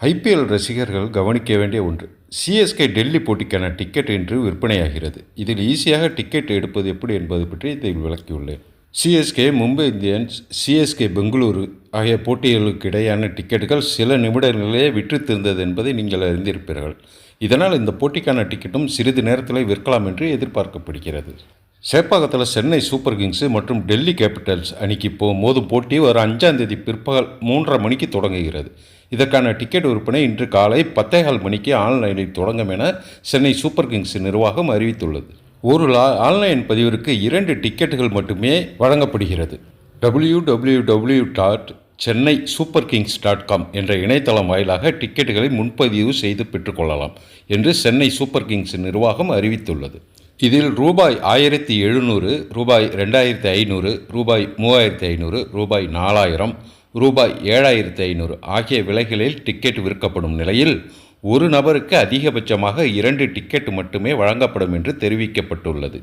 IPL ரசிகர்கள் கவனிக்க வேண்டிய ஒன்று. சிஎஸ்கே டெல்லி போட்டிக்கான டிக்கெட் இன்று விற்பனையாகிறது. இதில் ஈஸியாக டிக்கெட் எடுப்பது எப்படி என்பது பற்றி இதை விளக்கியுள்ளேன். CSK Mumbai Indians CSK Bengaluru ஆகிய போட்டிகளுக்கு இடையான டிக்கெட்டுகள் சில நிமிடங்களிலே விற்று என்பதை நீங்கள் அறிந்திருப்பீர்கள். இதனால் இந்த போட்டிக்கான டிக்கெட்டும் சிறிது நேரத்தில் விற்கலாம் என்று எதிர்பார்க்கப்படுகிறது. சேப்பாக்கத்தில் சென்னை சூப்பர் கிங்ஸு மற்றும் டெல்லி கேபிட்டல்ஸ் அணிக்கு போகும்போது போட்டி வரும் அஞ்சாம் தேதி பிற்பகல் மூன்றரை மணிக்கு தொடங்குகிறது. இதற்கான டிக்கெட் விற்பனை இன்று காலை பத்தேகால் மணிக்கு ஆன்லைனில் தொடங்கும் என சென்னை சூப்பர் கிங்ஸ் நிர்வாகம் அறிவித்துள்ளது. ஒரு லா- ஆன்லைன் பதிவிற்கு இரண்டு டிக்கெட்டுகள் மட்டுமே வழங்கப்படுகிறது. W W W dot Chennai super kings dot com என்ற இணையதளம் வாயிலாக டிக்கெட்டுகளை முன்பதிவு செய்து பெற்றுக்கொள்ளலாம் என்று சென்னை சூப்பர் கிங்ஸ் நிர்வாகம் அறிவித்துள்ளது. இதில் ரூபாய் ஆயிரத்தி எழுநூறு ரூபாய் ரெண்டாயிரத்தி ஐநூறு ரூபாய் மூவாயிரத்தி ஐநூறு ரூபாய் நாலாயிரம் ரூபாய் ஏழாயிரத்தி ஐநூறு ஆகிய விலைகளில் டிக்கெட் விற்கப்படும் நிலையில் ஒரு நபருக்கு அதிகபட்சமாக இரண்டு டிக்கெட் மட்டுமே வழங்கப்படும் என்று தெரிவிக்கப்பட்டுள்ளது.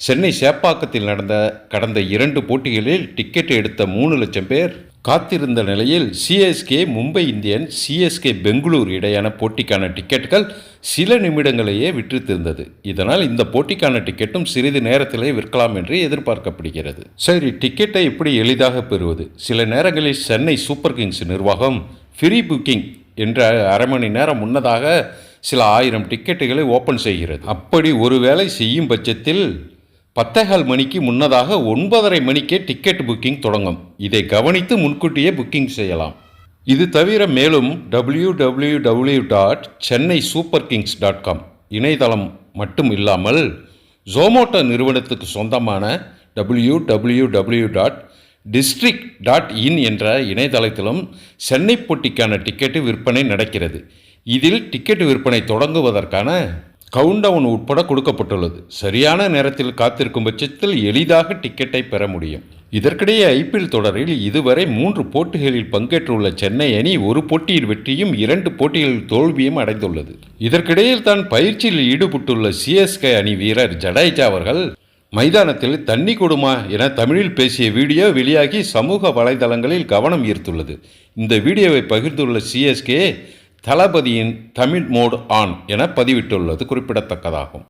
சென்னை சேப்பாக்கத்தில் நடந்த கடந்த இரண்டு போட்டிகளில் டிக்கெட் எடுத்த மூணு லட்சம் பேர் காத்திருந்த நிலையில் CSK Mumbai Indian CSK Bangalore இடையான போட்டிக்கான டிக்கெட்டுகள் சில நிமிடங்களையே விற்றுத்திருந்தது இதனால் இந்த போட்டிக்கான டிக்கெட்டும் சிறிது நேரத்திலே விற்கலாம் என்று எதிர்பார்க்கப்படுகிறது. சரி டிக்கெட்டை எப்படி எளிதாக பெறுவது? சில நேரங்களில் சென்னை சூப்பர் கிங்ஸ் நிர்வாகம் ஃப்ரீ புக்கிங் என்ற அரை மணி நேரம் முன்னதாக சில ஆயிரம் டிக்கெட்டுகளை ஓப்பன் செய்கிறது. அப்படி ஒருவேளை செய்யும் பட்சத்தில் பத்தேகால் மணிக்கு முன்னதாக ஒன்பதரை மணிக்கே டிக்கெட் புக்கிங் தொடங்கும். இதை கவனித்து முன்கூட்டியே புக்கிங் செய்யலாம். இது தவிர மேலும் W W W dot Chennai super kings dot com இணையதளம் மட்டும் இல்லாமல் ஜோமோட்டோ நிறுவனத்துக்கு சொந்தமான W W W dot district dot in என்ற இணையதளத்திலும் சென்னை போட்டிக்கான டிக்கெட்டு விற்பனை நடக்கிறது. இதில் டிக்கெட் விற்பனை தொடங்குவதற்கான கவுண்டவுன் உட்பட கொடுக்கப்பட்டுள்ளது. சரியான நேரத்தில் காத்திருக்கும் பட்சத்தில் எளிதாக டிக்கெட்டை பெற முடியும். இதற்கிடையே ஐபிஎல் தொடரில் இதுவரை மூன்று போட்டிகளில் பங்கேற்றுள்ள சென்னை அணி ஒரு போட்டியில் வெற்றியும் இரண்டு போட்டிகளில் தோல்வியும் அடைந்துள்ளது. இதற்கிடையில் தான் பயிற்சியில் ஈடுபட்டுள்ள சிஎஸ்கே அணி வீரர் ஜடேஜா அவர்கள் மைதானத்தில் தண்ணி கொடுமா என தமிழில் பேசிய வீடியோ வெளியாகி சமூக வலைதளங்களில் கவனம் ஈர்த்துள்ளது. இந்த வீடியோவை பகிர்ந்துள்ள சிஎஸ்கே தளபதியின் தமிழ் மோட் ஆன் என பதிவிட்டுள்ளது குறிப்பிடத்தக்கதாகும்.